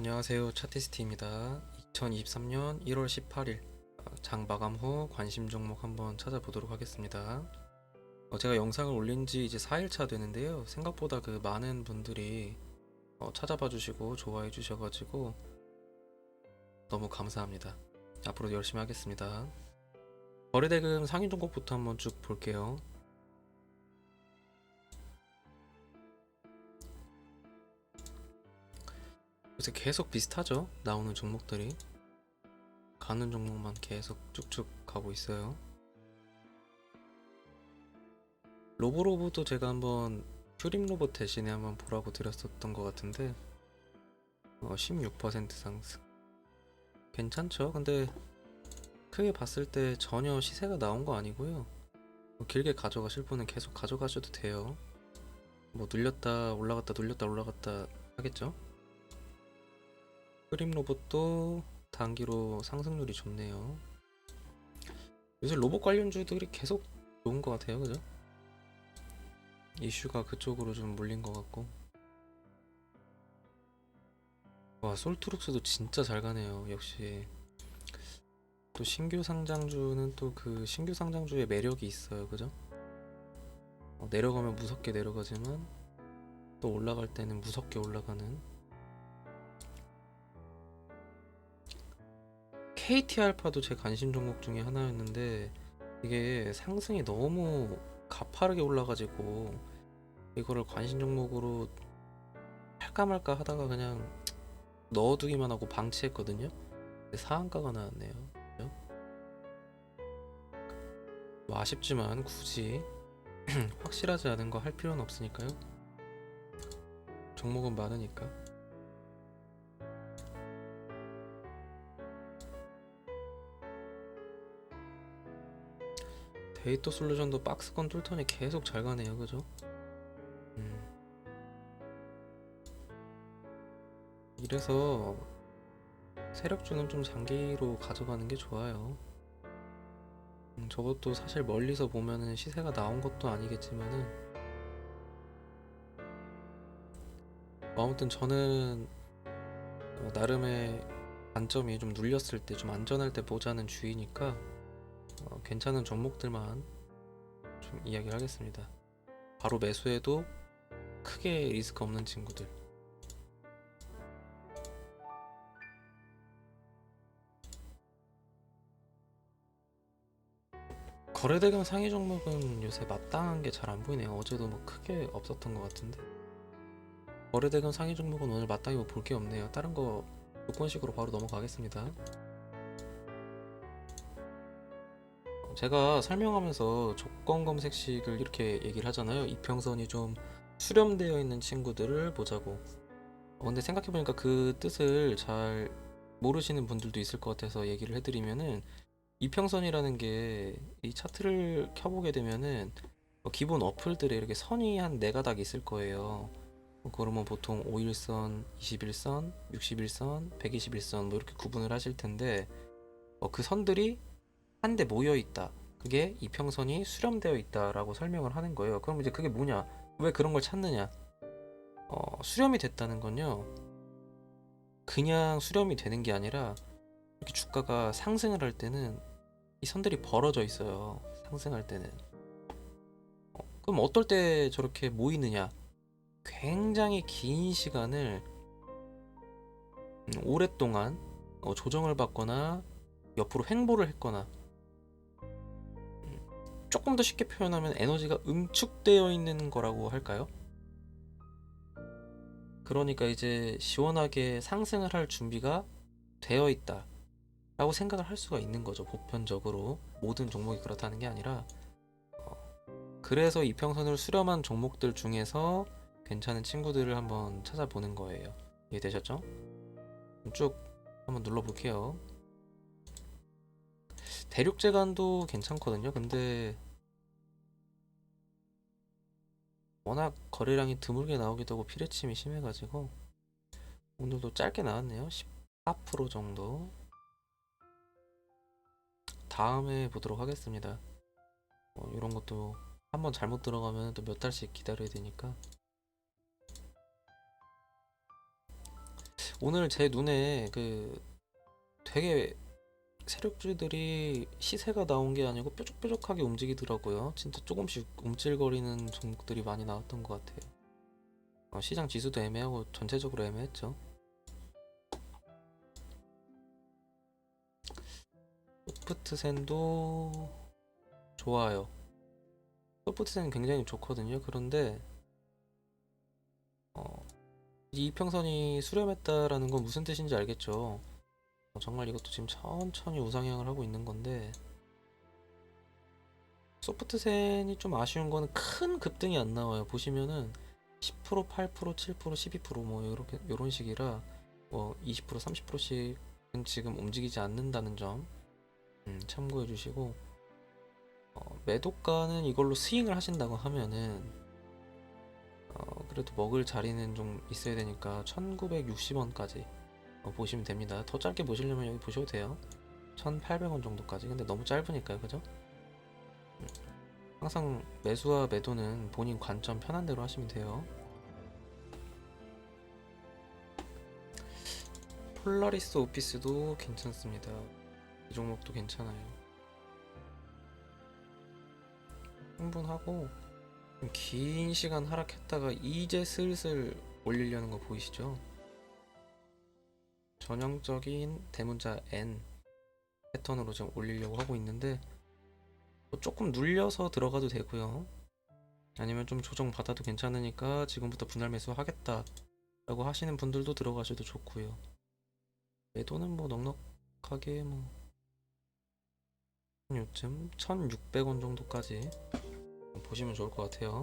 안녕하세요. 차티스트입니다. 2023년 1월 18일 장 마감 후 관심 종목 한번 찾아보도록 하겠습니다. 어, 제가 영상을 올린 지 이제 4일차 되는데요. 생각보다 그 많은 분들이 어, 찾아봐 주시고 좋아해 주셔가지고 너무 감사합니다. 앞으로도 열심히 하겠습니다. 거래대금 상위 종목부터 한번 쭉 볼게요 요새 계속 비슷하죠? 나오는 종목들이 가는 종목만 계속 쭉쭉 가고 있어요. 로보로보도 제가 한번 큐림 로봇 대신에 한번 보라고 드렸었던 것 같은데 어, 16% 상승 괜찮죠? 근데 크게 봤을 때 전혀 시세가 나온 거 아니고요. 뭐 길게 가져가실 분은 계속 가져가셔도 돼요. 뭐 눌렸다 올라갔다 눌렸다 올라갔다 하겠죠? 크림 로봇도 단기로 상승률이 좋네요. 요새 로봇 관련주들이 계속 좋은 것 같아요, 그죠? 이슈가 그쪽으로 좀 몰린 것 같고. 와, 솔트룩스도 진짜 잘 가네요. 역시 또 신규 상장주는 또 그 신규 상장주의 매력이 있어요, 그죠? 어, 내려가면 무섭게 내려가지만 또 올라갈 때는 무섭게 올라가는 KT 알파도 제 관심 종목 중에 하나였는데 이게 상승이 너무 가파르게 올라가지고 이거를 관심 종목으로 할까 말까 하다가 그냥 넣어두기만 하고 방치했거든요. 상한가가 나왔네요. 뭐 아쉽지만 굳이 확실하지 않은 거 할 필요는 없으니까요. 종목은 많으니까. 데이터 솔루션도 박스건 뚫더니 계속 잘 가네요, 그죠? 음. 이래서 세력주는 좀 장기로 가져가는 게 좋아요. 음, 저것도 사실 멀리서 보면은 시세가 나온 것도 아니겠지만은 뭐 아무튼 저는 어, 나름의 관점이 좀 눌렸을 때 좀 안전할 때 보자는 주의니까 어, 괜찮은 종목들만 좀 이야기를 하겠습니다. 바로 매수해도 크게 리스크 없는 친구들. 거래대금 상위 종목은 요새 마땅한 게 잘 안 보이네요. 어제도 뭐 크게 없었던 것 같은데. 거래대금 상위 종목은 오늘 마땅히 뭐 볼 게 없네요. 다른 거 조건식으로 바로 넘어가겠습니다. 제가 설명하면서 조건 검색식을 이렇게 얘기를 하잖아요. 이평선이 좀 수렴되어 있는 친구들을 보자고. 어, 근데 생각해보니까 그 뜻을 잘 모르시는 분들도 있을 것 같아서 얘기를 해드리면은 이평선이라는 게 이 차트를 켜보게 되면은 어, 기본 어플들에 이렇게 선이 한 네 가닥 있을 거예요. 어, 그러면 보통 5일선, 21선, 61선, 121선 뭐 이렇게 구분을 하실 텐데 어, 그 선들이 한데 모여 있다. 그게 이평선이 수렴되어 있다라고 설명을 하는 거예요. 그럼 이제 그게 뭐냐? 왜 그런 걸 찾느냐? 어, 수렴이 됐다는 건요. 그냥 수렴이 되는 게 아니라 이렇게 주가가 상승을 할 때는 이 선들이 벌어져 있어요. 상승할 때는. 어, 그럼 어떨 때 저렇게 모이느냐? 굉장히 긴 시간을 음, 오랫동안 어, 조정을 받거나 옆으로 횡보를 했거나 조금 더 쉽게 표현하면 에너지가 응축되어 있는 거라고 할까요? 그러니까 이제 시원하게 상승을 할 준비가 되어 있다 라고 생각을 할 수가 있는 거죠 보편적으로 모든 종목이 그렇다는 게 아니라 어, 그래서 이평선을 수렴한 종목들 중에서 괜찮은 친구들을 한번 찾아보는 거예요 이해되셨죠? 쭉 한번 눌러볼게요 대륙재간도 괜찮거든요. 근데 워낙 거래량이 드물게 나오기도 하고 피레침이 심해가지고 오늘도 짧게 나왔네요. 14% 정도. 다음에 보도록 하겠습니다. 어, 이런 것도 한번 잘못 들어가면 또 몇 달씩 기다려야 되니까. 오늘 제 눈에 그 되게 세력주들이 시세가 나온 게 아니고 뾰족뾰족하게 움직이더라고요. 진짜 조금씩 움찔거리는 종목들이 많이 나왔던 것 같아요. 어, 시장 지수도 애매하고 전체적으로 애매했죠. 소프트센도 좋아요. 소프트센 굉장히 좋거든요. 그런데 어, 이 이평선이 수렴했다라는 건 무슨 뜻인지 알겠죠? 어, 정말 이것도 지금 천천히 우상향을 하고 있는 건데 소프트센이 좀 아쉬운 거는 큰 급등이 안 나와요. 보시면은 10%, 8%, 7%, 12%뭐 이렇게 이런 식이라 뭐 20%, 30%씩은 지금 움직이지 않는다는 점 음, 참고해 주시고 어, 매도가는 이걸로 스윙을 하신다고 하면은 어, 그래도 먹을 자리는 좀 있어야 되니까 1960원까지 어, 보시면 됩니다. 더 짧게 보시려면 여기 보셔도 돼요. 1800원 정도까지. 근데 너무 짧으니까요. 그죠? 음, 항상 매수와 매도는 본인 관점 편한 대로 하시면 돼요. 폴라리스 오피스도 괜찮습니다. 이 종목도 괜찮아요. 흥분하고 좀긴 시간 하락했다가 이제 슬슬 올리려는 거 보이시죠? 전형적인 대문자 N 패턴으로 지금 올리려고 하고 있는데 뭐 조금 눌려서 들어가도 되고요. 아니면 좀 조정 받아도 괜찮으니까 지금부터 분할 매수 하겠다 라고 하시는 분들도 들어가셔도 좋고요. 매도는 뭐 넉넉하게 뭐 요즘 1600원 정도까지 보시면 좋을 것 같아요.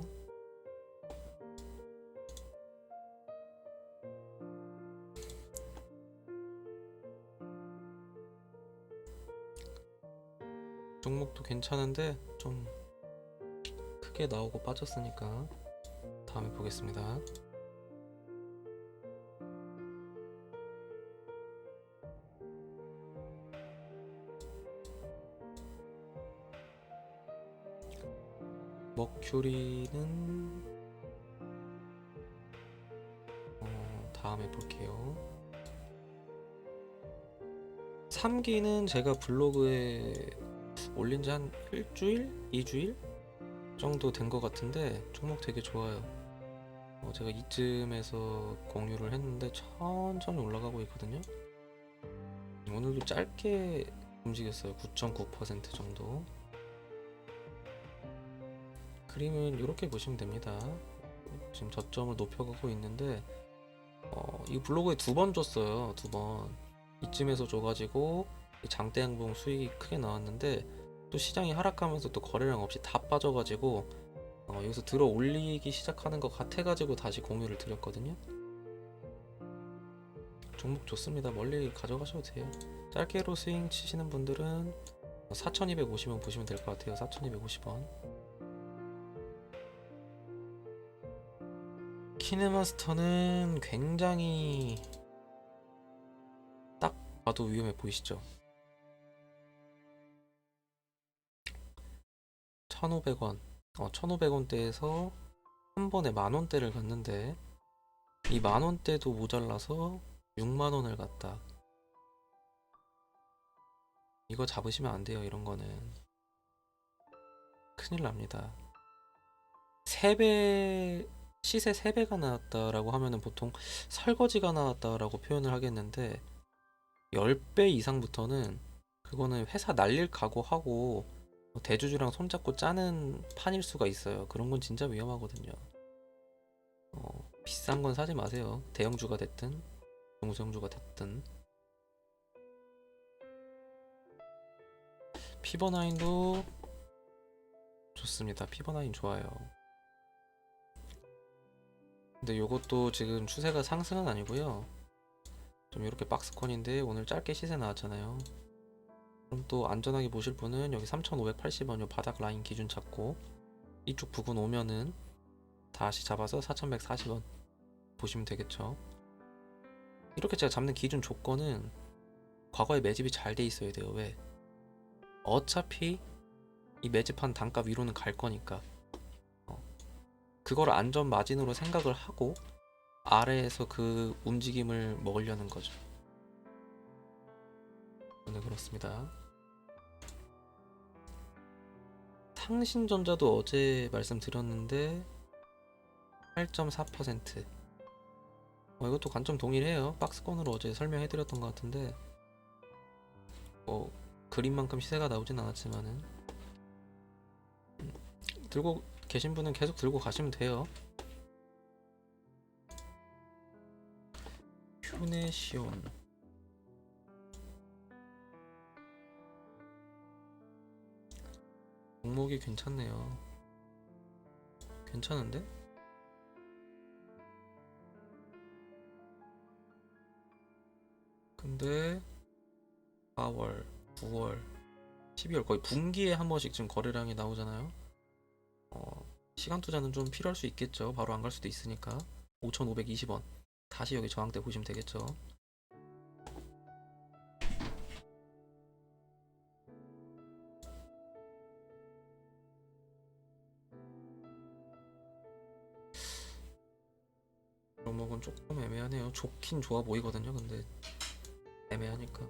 종목도 괜찮은데 좀 크게 나오고 빠졌으니까 다음에 보겠습니다. 머큐리는 어, 다음에 볼게요. 3기는 제가 블로그에 올린 지 한 일주일? 2주일? 정도 된 것 같은데 종목 되게 좋아요. 어, 제가 이쯤에서 공유를 했는데 천천히 올라가고 있거든요. 오늘도 짧게 움직였어요. 9.9% 정도. 그림은 이렇게 보시면 됩니다. 지금 저점을 높여가고 있는데 어, 이 블로그에 두 번 줬어요. 두 번. 이쯤에서 줘가지고 이 장대 양봉 수익이 크게 나왔는데 또 시장이 하락하면서 또 거래량 없이 다 빠져가지고 어, 여기서 들어 올리기 시작하는 것 같아가지고 다시 공유를 드렸거든요. 종목 좋습니다. 멀리 가져가셔도 돼요. 짧게로 스윙 치시는 분들은 4250원 보시면 될 것 같아요. 4250원. 키네마스터는 굉장히 딱 봐도 위험해 보이시죠? 1,500원, 어, 1,500원대에서 한 번에 만 원대를 갔는데 이 만 원대도 모자라서 6만 원을 갔다. 이거 잡으시면 안 돼요. 이런 거는 큰일 납니다. 3배 시세 3배가 나왔다라고 하면은 보통 설거지가 나왔다라고 표현을 하겠는데 10배 이상부터는 그거는 회사 날릴 각오하고 뭐 대주주랑 손잡고 짜는 판일 수가 있어요. 그런 건 진짜 위험하거든요. 어, 비싼 건 사지 마세요. 대형주가 됐든 중소형주가 됐든 피버나인도 좋습니다. 피버나인 좋아요. 근데 요것도 지금 추세가 상승은 아니고요. 좀 이렇게 박스권인데 오늘 짧게 시세 나왔잖아요. 그럼 또 안전하게 보실 분은 여기 3,580원 요 바닥 라인 기준 잡고 이쪽 부근 오면은 다시 잡아서 4,140원 보시면 되겠죠. 이렇게 제가 잡는 기준 조건은 과거에 매집이 잘 돼 있어야 돼요. 왜? 어차피 이 매집한 단가 위로는 갈 거니까. 그걸 안전 마진으로 생각을 하고 아래에서 그 움직임을 먹으려는 거죠. 네, 그렇습니다. 상신전자도 어제 말씀드렸는데 8.4%. 어, 이것도 관점 동일해요. 박스권으로 어제 설명해드렸던 것 같은데 뭐 그림만큼 시세가 나오진 않았지만은 음, 들고 계신 분은 계속 들고 가시면 돼요. 휴네시온 종목이 괜찮네요. 괜찮은데? 근데 4월, 9월, 12월 거의 분기에 한 번씩 지금 거래량이 나오잖아요. 어, 시간 투자는 좀 필요할 수 있겠죠. 바로 안 갈 수도 있으니까. 5,520원. 다시 여기 저항대 보시면 되겠죠. 종목은 조금 애매하네요. 좋긴 좋아 보이거든요. 근데 애매하니까.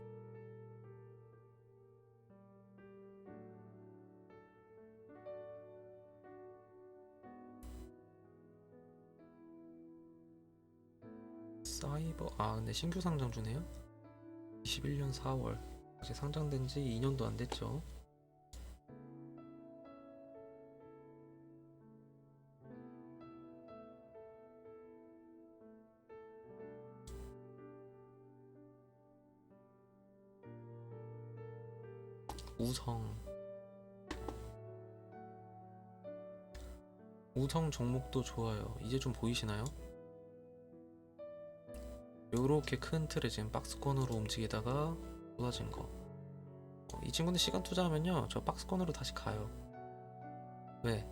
사이버 아 근데 신규 상장 주네요. 21년 4월 아직 상장된 지 2년도 안 됐죠. 우성 우성 종목도 좋아요. 이제 좀 보이시나요? 요렇게 큰 틀에 지금 박스권으로 움직이다가 쏟아진 거. 어, 이 친구는 시간 투자하면요, 저 박스권으로 다시 가요. 왜?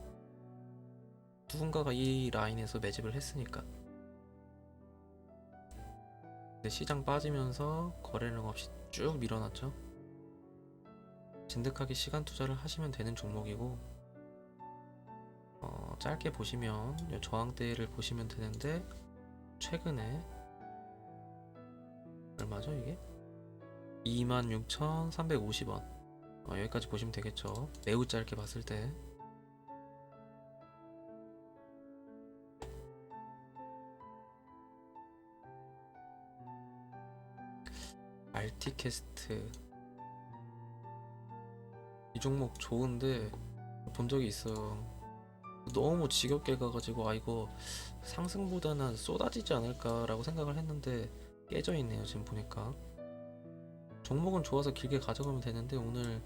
누군가가 이 라인에서 매집을 했으니까. 근데 시장 빠지면서 거래량 없이 쭉 밀어놨죠. 진득하게 시간 투자를 하시면 되는 종목이고, 어, 짧게 보시면 요 저항대를 보시면 되는데 최근에 얼마죠 이게? 26,350원. 어, 여기까지 보시면 되겠죠. 매우 짧게 봤을 때. 알티캐스트 이 종목 좋은데 본 적이 있어요. 너무 지겹게 가가지고 아 이거 상승보다는 쏟아지지 않을까라고 생각을 했는데 깨져 있네요 지금 보니까. 종목은 좋아서 길게 가져가면 되는데 오늘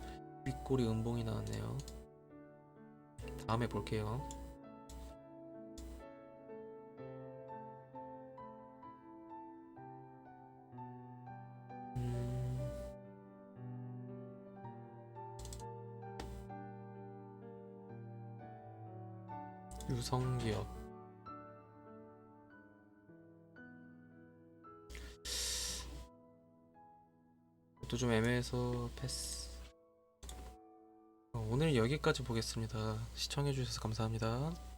윗골이 음봉이 나왔네요. 다음에 볼게요. 음... 유성기업 또좀 애매해서 패스. 어, 오늘 여기까지 보겠습니다. 시청해주셔서 감사합니다.